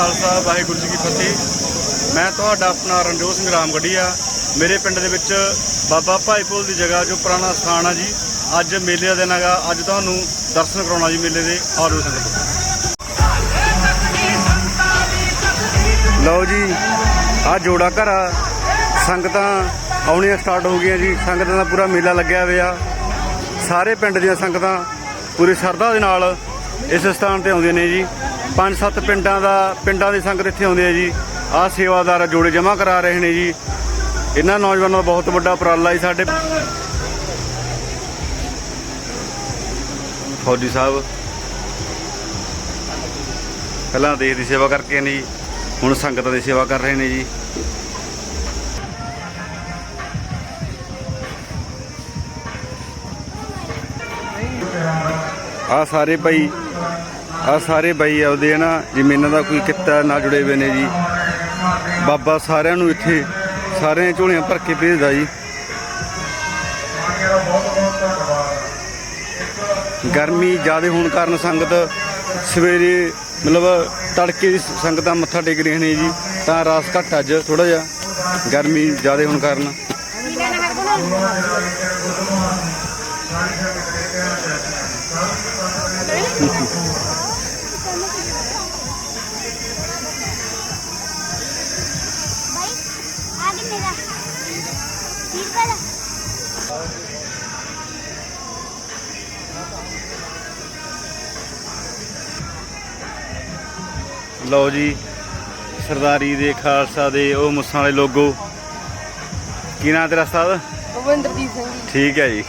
ਖਾਲਸਾ, ਵਾਹਿਗੁਰੂ ਜੀ ਕੀ ਫਤਿਹ। ਮੈਂ ਤੁਹਾਡਾ ਆਪਣਾ ਰਣਜੋਤ ਸਿੰਘ ਰਾਮਗੜੀਆ ਮੇਰੇ ਪਿੰਡ ਦੇ ਵਿੱਚ ਬਾਬਾ ਭਾਈਪੁਰ ਦੀ ਜਗ੍ਹਾ, ਜੋ ਪੁਰਾਣਾ ਸਥਾਨ ਆ ਜੀ, ਅੱਜ ਮੇਲੇ ਦਾ ਦਿਨ ਹੈਗਾ। ਅੱਜ ਤੁਹਾਨੂੰ ਦਰਸ਼ਨ ਕਰਾਉਣਾ ਜੀ ਮੇਲੇ ਦੇ ਆਰੋ ਸੰਗਤ ਲਓ ਜੀ ਆ ਜੋੜਾ ਘਰ ਆ। ਸੰਗਤਾਂ ਆਉਣੀਆਂ ਸਟਾਰਟ ਹੋ ਗਈਆਂ ਜੀ। ਸੰਗਤਾਂ ਦਾ ਪੂਰਾ ਮੇਲਾ ਲੱਗਿਆ ਹੋਇਆ। ਸਾਰੇ ਪਿੰਡ ਦੀਆਂ ਸੰਗਤਾਂ ਪੂਰੀ ਸ਼ਰਧਾ ਦੇ ਨਾਲ ਇਸ ਸਥਾਨ ਤੇ ਆਉਂਦੀਆਂ ਨੇ ਜੀ। ਪੰਜ ਸੱਤ ਪਿੰਡਾਂ ਦਾ, ਪਿੰਡਾਂ ਦੀ ਸੰਗਤ ਇੱਥੇ ਆਉਂਦੀ ਹੈ ਜੀ। ਆਹ ਸੇਵਾਦਾਰ ਜੋੜੇ ਜਮ੍ਹਾਂ ਕਰਾ ਰਹੇ ਨੇ ਜੀ। ਇਹਨਾਂ ਨੌਜਵਾਨਾਂ ਦਾ ਬਹੁਤ ਵੱਡਾ ਉਪਰਾਲਾ ਜੀ ਸਾਡੇ। ਫੌਜੀ ਸਾਹਿਬ, ਪਹਿਲਾਂ ਦੇਸ਼ ਦੀ ਸੇਵਾ ਕਰਕੇ ਨੇ ਜੀ। ਹੁਣ ਸੰਗਤਾਂ ਦੀ ਸੇਵਾ ਕਰ ਰਹੇ ਨੇ ਜੀ। ਆ ਸਾਰੇ ਭਾਈ ਆ ਸਾਰੇ ਬਾਈ ਆਉਦੇ ਆ ਨਾ ਜਿਵੇਂ ਇਹਨਾਂ ਦਾ ਕੋਈ ਕਿੱਤਾ ਨਾਲ ਜੁੜੇ ਹੋਏ ਨੇ ਜੀ। ਬਾਬਾ ਸਾਰਿਆਂ ਨੂੰ ਇੱਥੇ ਸਾਰਿਆਂ ਝੋਲੀਆਂ ਭਰ ਕੇ ਭੇਜਦਾ ਜੀ। ਗਰਮੀ ਜ਼ਿਆਦਾ ਹੋਣ ਕਾਰਨ ਸੰਗਤ ਸਵੇਰੇ ਮਤਲਬ ਤੜਕੇ ਦੀ ਸੰਗਤਾਂ ਮੱਥਾ ਟੇਕ ਰਹੀਆਂ ਨੇ ਜੀ, ਤਾਂ ਰਾਸ ਘੱਟ ਅੱਜ ਥੋੜਾ ਜਿਹਾ। ਗਰਮੀ ਜ਼ਿਆਦਾ ਹੋਣ ਕਾਰਨ। ਲਓ ਜੀ ਸਰਦਾਰੀ ਦੇ ਖਾਲਸਾ ਦੇ ਉਹ ਮੁੱਸਾਂ ਵਾਲੇ ਲੋਗੋ। ਕੀ ਨਾਂ ਤੇਰਾ ਉਸਤਾਦ? ਭਵਿੰਦਰਜੀਤ ਸਿੰਘ ਜੀ। ਠੀਕ ਹੈ ਜੀ।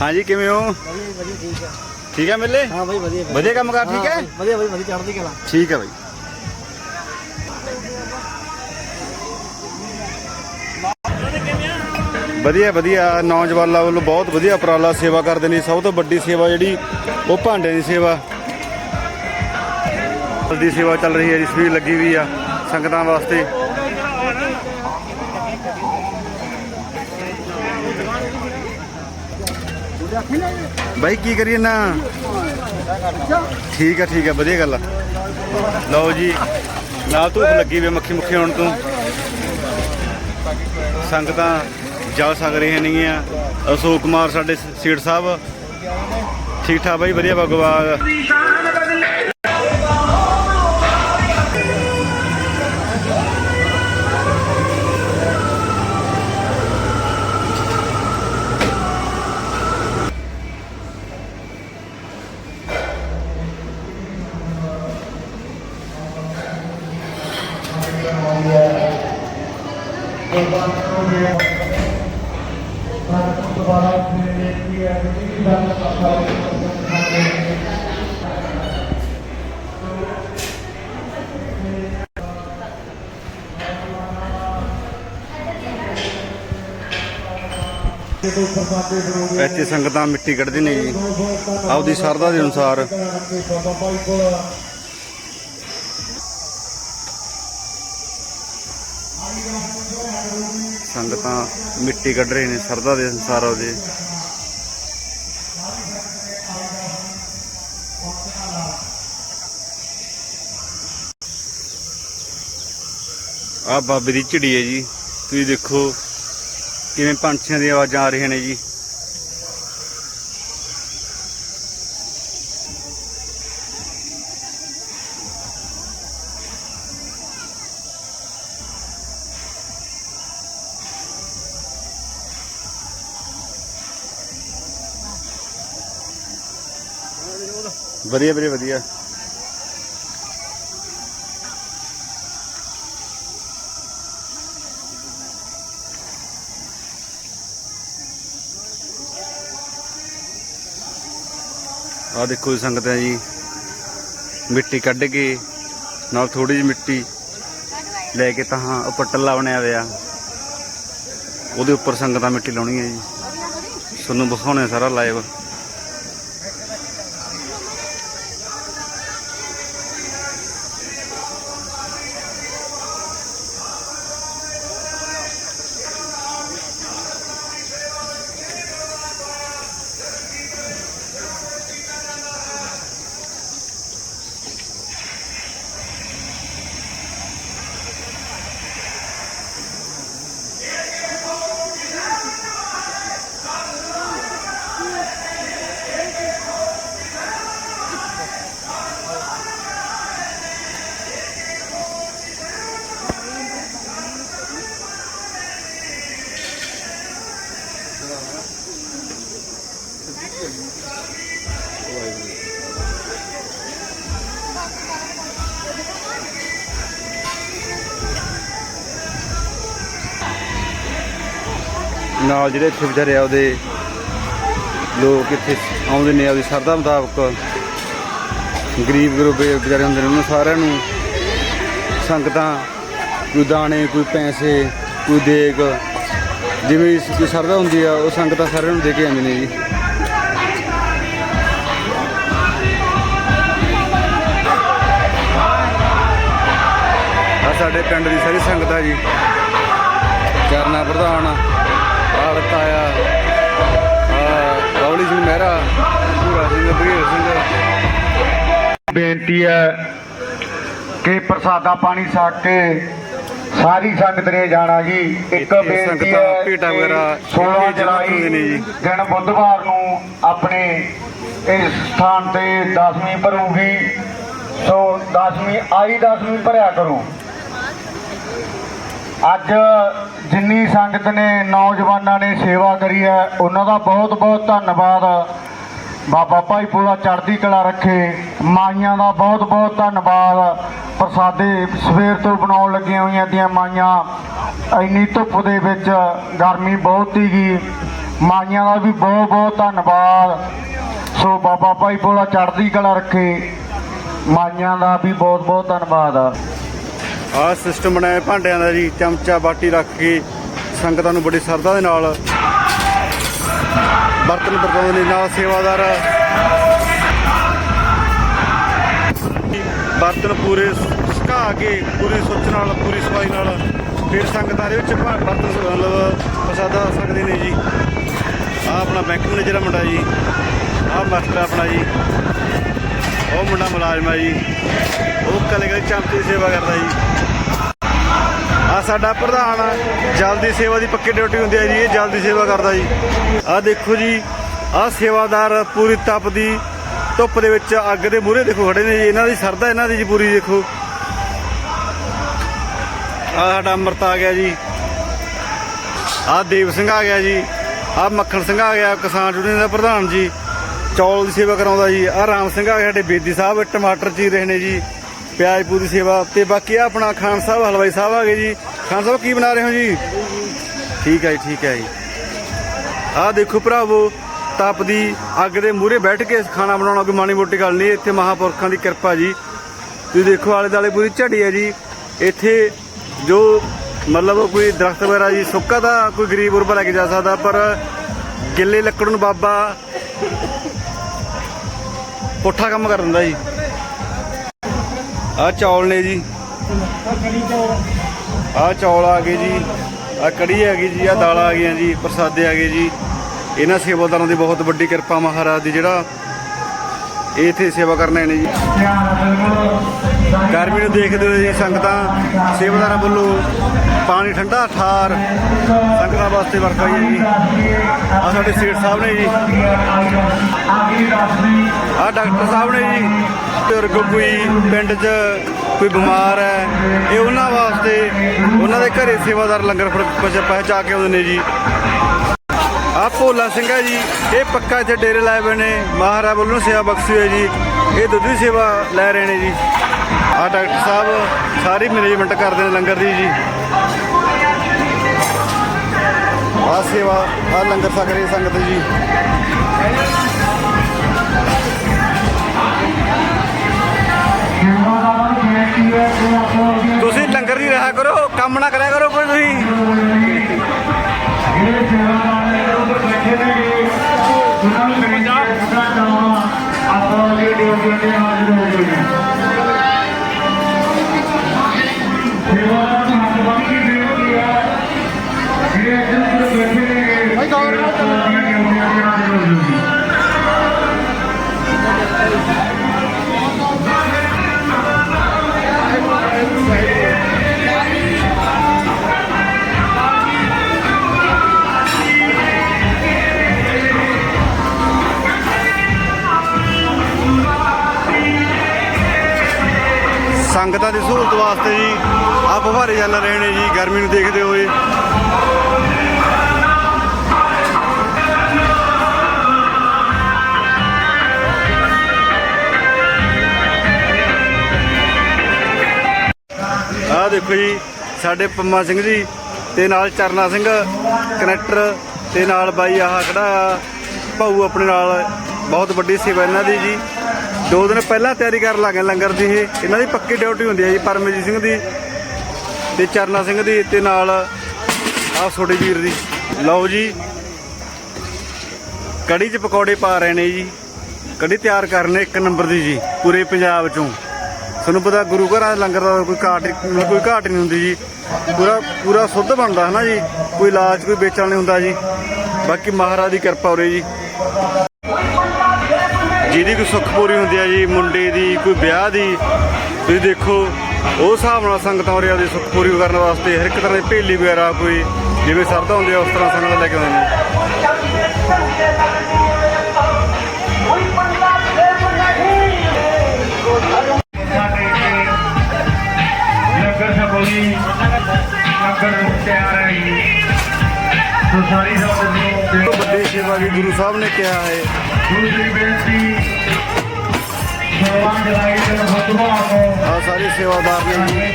ਹਾਂਜੀ ਕਿਵੇਂ ਹੋ? ਵਧੀਆ ਵਧੀਆ ਠੀਕ ਹੈ। ਠੀਕ ਹੈ ਮਿਲੇ? ਹਾਂ ਬਾਈ ਵਧੀਆ ਵਧੀਆ। ਕੰਮ ਕਰ ਠੀਕ ਹੈ? ਹਾਂ, ਵਧੀਆ ਵਧੀਆ ਵਧੀਆ ਚੜ੍ਹਦੀ ਕਲਾ। ਠੀਕ ਹੈ ਬਾਈ। ਵਧੀਆ ਵਧੀਆ। ਨੌਜਵਾਨਾਂ ਵੱਲੋਂ ਬਹੁਤ ਵਧੀਆ ਉਪਰਾਲਾ ਸੇਵਾ ਕਰਦੇ ਨੇ। ਸਭ ਤੋਂ ਵੱਡੀ ਸੇਵਾ ਜਿਹੜੀ, ਉਹ ਭਾਂਡੇ ਦੀ ਸੇਵਾ। ਦੀ ਸੇਵਾ ਚੱਲ ਰਹੀ ਹੈ ਜਿਸ ਵੀ ਲੱਗੀ ਹੋਈ ਆ ਸੰਗਤਾਂ ਵਾਸਤੇ। ਬਾਈ, ਕੀ ਕਰੀਏ ਨਾ? ਠੀਕ ਆ ਠੀਕ ਆ, ਵਧੀਆ ਗੱਲ ਆ। ਲਓ ਜੀ, ਨਾਲ ਧੂਪ ਲੱਗੀ ਵੀ ਮੱਖੀ ਮੁੱਖੀ ਆਉਣ ਤੋਂ। ਸੰਗਤਾਂ ਜਾ ਸਕ ਨਹੀਂ ਨੇਗੀਆਂ ਅਸ਼ੋਕ ਕੁਮਾਰ ਸਾਡੇ ਸੀਟ ਸਾਹਿਬ। ਠੀਕ ਠਾਕ ਬਾਈ ਵਧੀਆ ਬਗਵਾਗ ਇੱਥੇ ਸੰਗਤਾਂ ਮਿੱਟੀ ਕੱਢਦੇ ਨੇ ਜੀ। ਆਪਦੀ ਸਰਦਾ ਦੇ ਅਨੁਸਾਰ। ਸੰਗਤਾਂ ਮਿੱਟੀ ਕੱਢ ਰਹੇ ਨੇ ਸਰਦਾ ਦੇ ਅਨੁਸਾਰ ਉਹਦੇ ਆ ਬਾਬੇ ਦੀ ਝਿੜੀ ਹੈ ਜੀ। ਤੁਸੀਂ ਦੇਖੋ ਕਿਵੇਂ ਪੰਛੀਆਂ ਦੀ ਆਵਾਜ਼ਾਂ ਆ ਰਹੀਆਂ ਨੇ ਜੀ? ਵਧੀਆ ਵੀਰੇ ਵਧੀਆ। ਆ ਦੇਖੋ ਜੀ ਸੰਗਤਾਂ ਜੀ। ਮਿੱਟੀ ਕੱਢ ਕੇ, ਨਾਲ ਥੋੜੀ ਜਿਹੀ ਮਿੱਟੀ ਲੈ ਕੇ ਤਾਂ ਉੱਪਰ ਟੱਲਾ ਬਣਿਆ ਹੋਇਆ। ਉਹਦੇ ਉੱਪਰ ਸੰਗਤਾਂ ਮਿੱਟੀ ਲਾਉਣੀ ਹੈ ਜੀ। ਤੁਹਾਨੂੰ ਦਿਖਾਉਣੇ ਸਾਰਾ ਲਾਈਵ ਨਾਲ ਜਿਹੜੇ ਇੱਥੇ ਵਿਚਾਰੇ ਆ ਉਹਦੇ ਲੋਕ ਇੱਥੇ ਆਉਂਦੇ ਨੇ, ਆਪਦੀ ਸਰਦਾ ਮੁਤਾਬਕ ਗਰੀਬ ਗਰੂਬੇ ਵਿਚਾਰੇ ਹੁੰਦੇ ਨੇ, ਉਹਨਾਂ ਸਾਰਿਆਂ ਨੂੰ ਸੰਗਤਾਂ, ਕੋਈ ਦਾਣੇ, ਕੋਈ ਪੈਸੇ, ਕੋਈ ਦੇਗ, ਜਿਵੇਂ ਕੋਈ ਸਰਦਾ ਹੁੰਦੀ ਆ, ਉਹ ਸੰਗਤਾਂ ਸਾਰਿਆਂ ਨੂੰ ਦੇ ਕੇ ਆਉਂਦੇ ਨੇ ਜੀ। ਆ ਸਾਡੇ ਪਿੰਡ ਦੀ ਸਾਰੀ ਸੰਗਤ ਆ ਜੀ। ਚਰਨਾ ਪ੍ਰਧਾਨ ਆੜਤ ਆਇਆ। ਆ ਲਵਲੀ ਸਿੰਘ ਮਹਿਰਾ ਪੂਰਾ ਸਿੰਘ ਬਗੇਰ ਸਿੰਘ। ਬੇਨਤੀ ਹੈ ਕਿ ਪ੍ਰਸਾਦਾ ਪਾਣੀ ਛਕ ਕੇ ਸਾਰੀ ਸੰਗਤ ਨੇ ਜਾਣਾ ਜੀ। ਇੱਕ ਬੇਨਤੀ ਹੈ ਭੇਟਾਂ ਵਗੈਰਾ 16 ਇੱਥੇ ਜਮ੍ਹਾਂ ਜੁਲਾਈ। ਦਿਨ ਬੁੱਧਵਾਰ ਨੂੰ ਆਪਣੇ ਇਸ ਸਥਾਨ ਤੇ ਦਸਵੀਂ ਭਰੂਗੀ। ਸੋ ਦਸਵੀਂ ਆਈ ਦਸਵੀਂ ਭਰਿਆ ਕਰੋ। ਅੱਜ ਜਿੰਨੀ ਸੰਗਤ ਨੇ, ਨੌਜਵਾਨਾਂ ਨੇ ਸੇਵਾ ਕਰੀ ਹੈ, ਉਹਨਾਂ ਦਾ ਬਹੁਤ ਬਹੁਤ ਧੰਨਵਾਦ। ਬਾਬਾ ਭਾਈ ਪੂਰਾ ਚੜ੍ਹਦੀ ਕਲਾ ਰੱਖੇ, ਮਾਈਆਂ ਦਾ ਬਹੁਤ ਬਹੁਤ ਧੰਨਵਾਦ। ਪ੍ਰਸਾਦੇ ਸਵੇਰ ਤੋਂ ਬਣਾਉਣ ਲੱਗੀਆਂ ਹੋਈਆਂ ਦੀਆਂ ਮਾਈਆਂ। ਇੰਨੀ ਧੁੱਪ ਦੇ ਵਿੱਚ ਗਰਮੀ ਬਹੁਤ ਸੀਗੀ। ਮਾਈਆਂ ਦਾ ਵੀ ਬਹੁਤ ਬਹੁਤ ਧੰਨਵਾਦ। ਸੋ ਬਾਬਾ ਭਾਈ ਪੂਰਾ ਚੜ੍ਹਦੀ ਕਲਾ ਰੱਖੇ, ਮਾਈਆਂ ਦਾ ਵੀ ਬਹੁਤ ਬਹੁਤ ਧੰਨਵਾਦ। ਆਹ ਸਿਸਟਮ ਬਣਾਇਆ ਭਾਂਡਿਆਂ ਦਾ ਜੀ, ਚਮਚਾ, ਬਾਟੀ ਰੱਖ ਕੇ ਸੰਗਤਾਂ ਨੂੰ ਬੜੀ ਸਰਦਾ ਦੇ ਨਾਲ। ਬਰਤਨ ਵਰਤਾਉਂਦੇ ਨੇ ਨਾਲ ਸੇਵਾਦਾਰ। ਬਰਤਨ ਪੂਰੇ ਸੁਕਾ ਕੇ, ਪੂਰੀ ਸੁੱਚ ਨਾਲ, ਪੂਰੀ ਸਫ਼ਾਈ ਨਾਲ ਫਿਰ ਸੰਗਤਾਂ ਦੇ ਵਿੱਚ ਭਾ- ਬਰਤਨ ਮਤਲਬ ਪ੍ਰਸਾਦਾ ਸਕਦੇ ਨੇ ਜੀ। ਆਹ ਆਪਣਾ ਬੈਂਕ ਮੈਨੇਜਰ ਆ ਮੁੰਡਾ ਜੀ। ਆਹ ਮਾਸਟਰ ਆਪਣਾ ਜੀ। ਉਹ ਮੁੰਡਾ ਮੁਲਾਜ਼ਮ ਆ ਜੀ। ਉਹ ਕਲੇ ਕਲੇ ਚਮਚੇ ਦੀ ਸੇਵਾ ਕਰਦਾ ਜੀ। ਆ ਸਾਡਾ ਪ੍ਰਧਾਨ ਆ, ਜਲਦੀ ਸੇਵਾ ਦੀ ਪੱਕੀ ਡਿਊਟੀ ਹੁੰਦੀ ਹੈ ਜੀ, ਇਹ ਜਲਦੀ ਸੇਵਾ ਕਰਦਾ ਜੀ। ਆ ਦੇਖੋ ਜੀ, ਆ ਸੇਵਾਦਾਰ ਪੂਰੀ ਤਪਦੀ ਧੁੱਪ ਦੇ ਵਿੱਚ ਅੱਗ ਦੇ ਮੂਹਰੇ ਦੇਖੋ ਖੜੇ ਨੇ ਜੀ, ਇਹਨਾਂ ਦੀ ਸਰਦਾ ਇਹਨਾਂ ਦੀ ਜੀ ਪੂਰੀ ਦੇਖੋ। ਆ ਸਾਡਾ ਅੰਮ੍ਰਿਤ ਆ ਗਿਆ ਜੀ। ਆ ਦੇਵ ਸਿੰਘ ਆ ਗਿਆ ਜੀ। ਆ ਮੱਖਣ ਸਿੰਘ ਆ ਗਿਆ, ਕਿਸਾਨ ਯੂਨੀਅਨ ਦਾ ਪ੍ਰਧਾਨ ਜੀ। ਚੌਲ ਦੀ ਸੇਵਾ ਕਰਾਉਂਦਾ ਜੀ। ਆ ਰਾਮ ਸਿੰਘ ਆ ਗਿਆ ਸਾਡੇ ਬੇਦੀ ਸਾਹਿਬ, ਟਮਾਟਰ ਚੀ ਰਹੇ ਨੇ ਜੀ, ਪਿਆਜ਼ ਪੂਰੀ ਸੇਵਾ। ਤੇ ਬਾਕੀ ਆ ਆਪਣਾ ਖਾਨ ਸਾਹਿਬ, ਹਲਵਾਈ ਸਾਹਿਬ ਆ ਗਏ ਜੀ। ਖਾਨ ਸਾਹਿਬ, ਕੀ ਬਣਾ ਰਹੇ ਹੋ ਜੀ? ਠੀਕ ਹੈ ਜੀ, ਠੀਕ ਹੈ ਜੀ। ਆ ਦੇਖੋ ਭਰਾਵੋ ਤਪਦੀ ਅੱਗ ਦੇ ਮੂਹਰੇ ਬੈਠ ਕੇ ਖਾਣਾ ਬਣਾਉਣਾ ਕੋਈ ਮਾੜੀ ਮੋਟੀ ਗੱਲ ਨਹੀਂ। ਇੱਥੇ ਮਹਾਪੁਰਖਾਂ ਦੀ ਕਿਰਪਾ ਜੀ। ਤੁਸੀਂ ਦੇਖੋ ਆਲੇ ਦਾਲੇ ਪੂਰੀ ਝੜੀ ਹੈ ਜੀ। ਇੱਥੇ ਜੋ ਮਤਲਬ ਕੋਈ ਦਰਖਤ ਵਗੈਰਾ ਜੀ, ਸੁੱਕਾ ਤਾਂ ਕੋਈ ਗਰੀਬ ਉਰਬਾ ਲੈ ਕੇ ਜਾ ਸਕਦਾ, ਪਰ ਗਿੱਲੇ ਲੱਕੜ ਨੂੰ ਬਾਬਾ ਪੁੱਠਾ ਕੰਮ ਕਰ ਦਿੰਦਾ ਜੀ। ਆ ਚੌਲ ਨੇ ਜੀ। ਆ ਚੌਲ ਆ ਗਏ ਜੀ। ਆ ਕੜੀ ਆ ਗਈ ਜੀ ਆ ਦਾਲਾਂ ਆ ਗਈਆਂ ਜੀ, ਪ੍ਰਸਾਦੇ ਆ ਗਏ ਜੀ। ਇਹਨਾਂ ਸੇਵਾਦਾਰਾਂ ਦੀ ਬਹੁਤ ਵੱਡੀ ਕਿਰਪਾ ਮਹਾਰਾਜ ਦੀ ਜਿਹੜਾ ਇਹ ਇੱਥੇ ਸੇਵਾ ਕਰਨ ਨੇ ਜੀ। ਗਰਮੀ ਨੂੰ ਦੇਖਦੇ ਹੋਏ ਜੀ ਸੰਗਤਾਂ ਸੇਵਾਦਾਰਾਂ ਵੱਲੋਂ ਪਾਣੀ ਠੰਡਾ ਠਾਰ ਸੰਗਤਾਂ ਵਾਸਤੇ ਵਰਤਾਈ ਹੈ ਜੀ। ਆ ਸਾਡੇ ਸੇਠ ਸਾਹਿਬ ਨੇ ਜੀ। ਆ ਡਾਕਟਰ ਸਾਹਿਬ ਨੇ ਜੀ। ਬਜ਼ੁਰਗ ਕੋਈ ਪਿੰਡ 'ਚ ਕੋਈ ਬਿਮਾਰ ਹੈ, ਇਹ ਉਹਨਾਂ ਵਾਸਤੇ ਉਹਨਾਂ ਦੇ ਘਰੇ ਸੇਵਾਦਾਰ ਲੰਗਰ ਫਿਰ ਪਹੁੰਚਾ- ਪਹੁੰਚਾ ਕੇ ਆਉਂਦੇ ਨੇ ਜੀ। ਆ ਭੋਲਾ ਸਿੰਘ ਹੈ ਜੀ। ਇਹ ਪੱਕਾ ਇੱਥੇ ਡੇਰੇ ਲਾਏ ਹੋਏ ਨੇ। ਮਹਾਰਾਜ ਵੱਲੋਂ ਸੇਵਾ ਬਖਸ਼ੀ ਹੋਈ ਜੀ। ਇਹ ਦੁੱਧ ਦੀ ਸੇਵਾ ਲੈ ਰਹੇ ਨੇ ਜੀ। ਆ ਡਾਕਟਰ ਸਾਹਿਬ, ਸਾਰੀ ਮੈਨੇਜਮੈਂਟ ਕਰਦੇ ਨੇ ਲੰਗਰ ਦੀ ਜੀ। ਆ ਸੇਵਾ, ਆ ਲੰਗਰ ਛਕ ਰਹੀ ਸੰਗਤ ਜੀ। ਤੁਸੀਂ ਲੰਗਰ ਦੀ ਰਹਾ ਕਰੋ, ਕੰਮ ਨਾ ਕਰਿਆ ਕਰੋ ਕੋਈ ਤੁਸੀਂ। ਸੰਗਤਾਂ ਰਹੇ ਜੀ, ਗਰਮੀ ਨੂੰ ਦੇਖਦੇ ਹੋਏ। ਆਹ ਦੇਖੋ ਜੀ, ਸਾਡੇ ਪੰਮਾ ਸਿੰਘ ਜੀ ਤੇ ਨਾਲ ਚਰਨਾ ਸਿੰਘ, ਕਨੈਕਟਰ ਤੇ ਨਾਲ ਬਾਈ ਆਹ ਖੜਾ ਭਾਊ ਆਪਣੇ ਨਾਲ ਬਹੁਤ ਵੱਡੀ ਸੇਵਾ ਇਹਨਾਂ ਦੀ ਜੀ। ਦੋ ਦਿਨ ਪਹਿਲਾਂ ਤਿਆਰੀ ਕਰਨ ਲੱਗੇ ਲੰਗਰ ਦੀ ਇਹ। ਇਹਨਾਂ ਦੀ ਪੱਕੀ ਡਿਊਟੀ ਹੁੰਦੀ ਹੈ ਜੀ, ਪਰਮਜੀਤ ਸਿੰਘ ਦੀ। ਤੇ ਚਰਨਾ ਸਿੰਘ ਦੀ ਤੇ ਨਾਲ ਆਹ ਛੋਟੇ ਵੀਰ ਦੀ। ਲਓ ਜੀ, ਕੜੀ 'ਚ ਪਕੌੜੇ ਪਾ ਰਹੇ ਨੇ ਜੀ। ਕੜੀ ਤਿਆਰ ਕਰਨੇ ਇੱਕ ਨੰਬਰ ਦੀ ਜੀ, ਪੂਰੇ ਪੰਜਾਬ 'ਚੋਂ। ਤੁਹਾਨੂੰ ਪਤਾ ਗੁਰੂ ਘਰਾਂ ਦੇ ਲੰਗਰ ਦਾ ਕੋਈ ਘਾਟ ਕੋਈ ਘਾਟ ਨਹੀਂ ਹੁੰਦੀ ਜੀ। ਪੂਰਾ ਪੂਰਾ ਸੁੱਧ ਬਣਦਾ ਹੈ ਨਾ ਜੀ। ਕੋਈ ਇਲਾਜ ਕੋਈ ਵੇਚਣ ਨਹੀਂ ਹੁੰਦਾ ਜੀ। ਬਾਕੀ ਮਹਾਰਾਜ ਦੀ ਕਿਰਪਾ ਉਰੇ ਜੀ। ਜਿਹਦੀ ਕੋਈ ਸੁੱਖ ਪੂਰੀ ਹੁੰਦੀ ਹੈ ਜੀ, ਮੁੰਡੇ ਦੀ, ਕੋਈ ਵਿਆਹ ਦੀ। ਤੁਸੀਂ ਦੇਖੋ ਉਹ ਹਿਸਾਬ ਨਾਲ ਸੰਗਤਾਂ ਉਰੇ ਆਪਦੀ ਸੁੱਖ ਪੂਰੀ ਕਰਨ ਵਾਸਤੇ ਹਰ ਇੱਕ ਤਰ੍ਹਾਂ ਦੀ ਭੇਲੀ ਵਗੈਰਾ ਕੋਈ ਜਿਵੇਂ ਸਰਦਾ ਹੁੰਦੀ ਆ, ਉਸ ਤਰ੍ਹਾਂ ਸੰਗਤ ਲੈ ਕੇ ਆਉਂਦੇ ਨੇ ਵੱਡੀ ਸੇਵਾ ਵੀ ਗੁਰੂ ਸਾਹਿਬ ਨੇ ਕਿਹਾ ਹੈ। ਗੁਰੂ ਜੀ ਬੇਨਤੀ, ਸੇਵਾ ਜਲਾਈ ਦੇ ਹੁਕਮਾਂ ਨੂੰ ਸਾਰੇ ਸੇਵਾਦਾਰ ਨੇ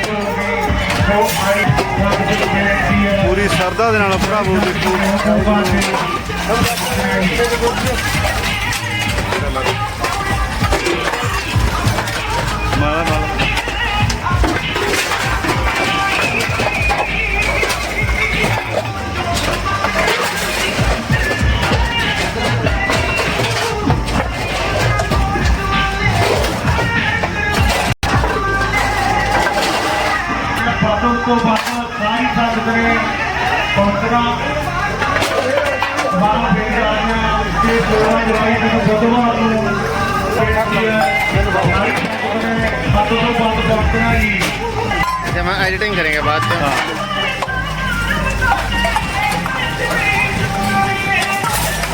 ਪੂਰੀ ਸਰਦਾ ਦੇ ਨਾਲ ਭਰਾਵੋ ਦੇਖੋ ਮਾਲਾ ਮਾਲਾ ਸਾਰੀ ਸੰਗਤ ਨੇ ਪਹੁੰਚਣਾ ਮਾਂ ਬੇਜਾਨੀਆਂ ਦੇ ਸੇਵਾ ਜਲਾਈ ਦੇ ਬੁੱਧਵਾਰ ਨੂੰ ਬੇਨਤੀ ਹੈ ਸਾਰੀ ਸੰਗਤ ਨੇ ਬਾਦੋਂ ਤੋਂ ਬਾਅਦ ਪਹੁੰਚਣਾ ਜੀ अच्छा हम एडिटिंग करेंगे बाद में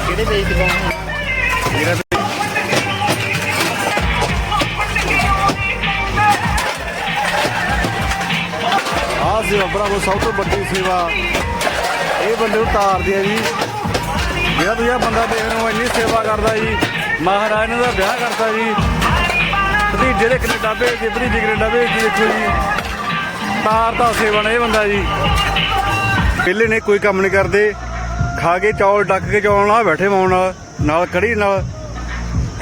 ਕਿਹੜੇ ਪੇਜ ਤੇ ਪਾਉਣਾ ਜਿਹੜਾ ਸੇਵਾ, ਭਰਾਵੋ, ਸਭ ਤੋਂ ਵੱਡੀ ਸੇਵਾ ਇਹ ਬੰਦੇ ਨੂੰ ਤਾਰਦੇ ਆ ਜੀ। ਜਿਹੜਾ ਤੁਸੀਂ ਆਹ ਬੰਦਾ ਦੇਖ ਰਹੇ ਹੋ ਇੰਨੀ ਸੇਵਾ ਕਰਦਾ ਜੀ। ਮਹਾਰਾਜ ਨੇ ਦਾ ਵਿਆਹ ਕਰਤਾ ਜੀ। ਭਤੀਜੇ ਦੇ ਕੈਨੇਡਾ ਭੇਜਦੇ, ਭਤੀਜੇ ਕੈਨੇਡਾ ਭੇਜਦੇ ਦੇਖੋ ਜੀ। ਤਾਰਦਾ ਸੇਵਾ ਨੇ ਇਹ ਬੰਦਾ ਜੀ। ਪਹਿਲੇ ਨੇ, ਕੋਈ ਕੰਮ ਨਹੀਂ ਕਰਦੇ। ਖਾ ਕੇ ਚੌਲ, ਡੱਕ ਕੇ ਚੌਲ ਨਾਲ ਬੈਠੇ ਮਾਉਣ ਨਾਲ ਨਾਲ ਕੜੀ ਨਾਲ।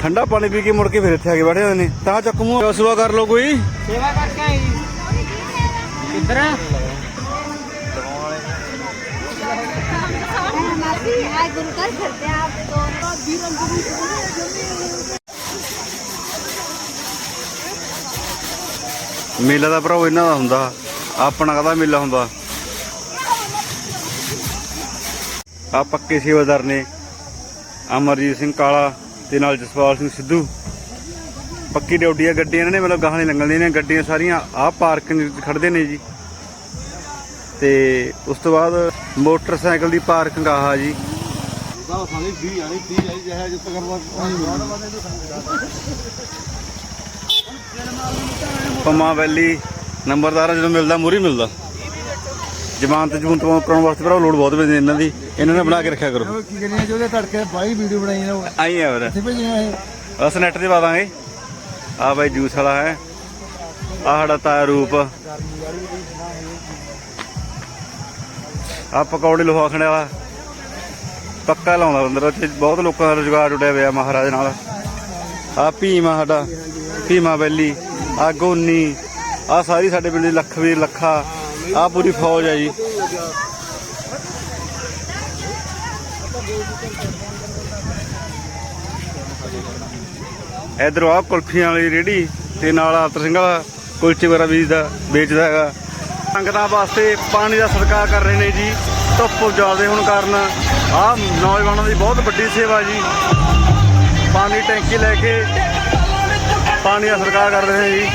ਠੰਡਾ ਪਾਣੀ ਪੀ ਕੇ ਮੁੜ ਕੇ ਫਿਰ ਇੱਥੇ ਆ ਕੇ ਬੈਠੇ ਹੋਏ ਨੇ। ਤਾਂ ਚੱਕ ਮੂੰਹ। ਸੇਵਾ ਕਰ ਲਓ ਕੋਈ। ਸੇਵਾ ਕਰਕੇ ਆਈ ਕਿੱਧਰ ਆ मासी आज गुरु घर करते हैं आप तो ਮੇਲਾ ਦਾ ਭਰਾਓ ਇਹਨਾਂ ਦਾ ਹੁੰਦਾ ਆਪਣਾ ਕਦਾ ਮੇਲਾ ਹੁੰਦਾ ਆ ਪੱਕੇ ਸੇਵਾਦਾਰ ਨੇ ਅਮਰਜੀਤ ਸਿੰਘ ਕਾਲਾ ਤੇ ਨਾਲ ਜਸਪਾਲ ਸਿੰਘ ਸਿੱਧੂ ਪੱਕੀ ਡਿਊਟੀ ਆ ਗੱਡੀਆਂ ਇਹਨਾਂ ਨੇ ਮਤਲਬ ਗਾਹਾਂ ਨਹੀਂ ਲੰਘਣਦੀਆਂ ਨੇ ਗੱਡੀਆਂ ਸਾਰੀਆਂ ਆਹ ਪਾਰਕਿੰਗ ਵਿੱਚ ਖੜਦੇ ਨੇ ਜੀ ਤੇ ਉਸ ਤੋਂ ਬਾਅਦ ਮੋਟਰਸਾਈਕਲ ਦੀ ਪਾਰਕਿੰਗ ਆਹ ਜੀ ਪੰਮਾ ਵੈਲੀ ਨੰਬਰਦਾਰ ਜਦੋਂ ਮਿਲਦਾ ਮੂਰੀ ਮਿਲਦਾ। ਜ਼ਮਾਨਤ ਜਮੂਨਤ ਕਰਾਉਣ ਵਾਸਤੇ ਭਰਾ ਲੋਡ ਬਹੁਤ ਪੈਂਦੀ ਇਹਨਾਂ ਦੀ। ਇਹਨਾਂ ਨੇ ਬਣਾ ਕੇ ਰੱਖਿਆ ਕਰੋ। ਕੀ ਕਰੀਏ ਜੋ ਉਹਦੇ ਤੜਕੇ ਬਾਈ ਵੀਡੀਓ ਬਣਾਈ ਨਾ ਆਈ ਆ ਵੀਰ। ਭੇਜੀਆਂ ਇਹ। ਬਸ ਨੈਟ ਤੇ ਪਾ ਦਾਂਗੇ। ਆ ਬਾਈ ਜੂਸ ਵਾਲਾ ਹੈ। ਆ ਸਾਡਾ ਤਾਇਆ ਰੂਪ। ਆ ਪਕੌੜੇ ਲੋਹਾ ਖਣੇ ਵਾਲਾ। ਪੱਕਾ ਲਾਉਂਦਾ ਬੰਦਰ ਉੱਥੇ ਬਹੁਤ ਲੋਕਾਂ ਦਾ ਰੁਜ਼ਗਾਰ ਉੱਡਿਆ ਹੋਇਆ ਮਹਾਰਾਜ ਨਾਲ। ਆ ਭੀਮਾ ਸਾਡਾ, ਭੀਮਾ ਵੈਲੀ ਆ ਗੋਨੀ ਆ ਸਾਰੀ ਸਾਡੇ ਪਿੰਡ ਦੀ ਲਖਵੀਰ ਲੱਖਾ ਆ ਪੂਰੀ ਫੌਜ ਹੈ ਜੀ। ਇਧਰ ਆ ਕੁਲਫੀਆਂ ਵਾਲੀ ਰੇੜੀ ਤੇ ਨਾਲ ਆਤਰ ਸਿੰਘ ਵਾਲਾ ਕੁਲਚੇ ਵਗੈਰਾ ਵੇਚਦਾ ਵੇਚਦਾ ਹੈਗਾ। ਸੰਗਤਾਂ ਵਾਸਤੇ ਪਾਣੀ ਦਾ ਸਦਕਾ ਕਰ ਰਹੇ ਨੇ ਜੀ। ਧੁੱਪ ਜ਼ਿਆਦਾ ਹੋਣ ਕਾਰਨ। ਆ ਨੌਜਵਾਨਾਂ ਦੀ ਬਹੁਤ ਵੱਡੀ ਸੇਵਾ ਜੀ। ਪਾਣੀ ਟੈਂਕੀ ਲੈ ਕੇ ਪਾਣੀ ਦਾ ਸਦਕਾ ਕਰ ਰਹੇ ਨੇ ਜੀ।